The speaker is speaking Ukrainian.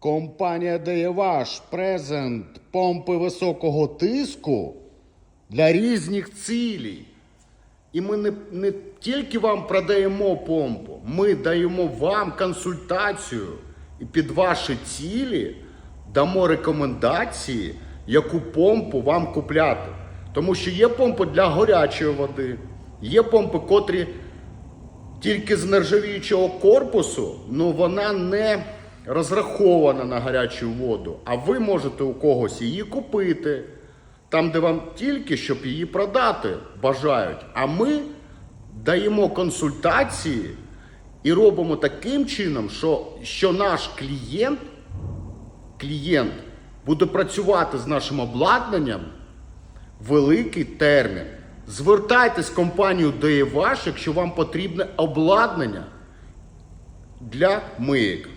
Компанія Деєваш презент помпи високого тиску для різних цілей. І ми не, не тільки вам продаємо помпу, ми даємо вам консультацію і під ваші цілі дамо рекомендації, яку помпу вам купляти. Тому що є помпи для гарячої води, є помпи, котрі тільки з нержавіючого корпусу, ну вона не розрахована на гарячу воду. А ви можете у когось її купити, там, де вам тільки щоб її продати бажають. А ми даємо консультації і робимо таким чином, що, що наш клієнт, клієнт буде працювати з нашим обладнанням великий термін. Звертайтесь в компанію ДЕВАШ, якщо вам потрібне обладнання для миїк.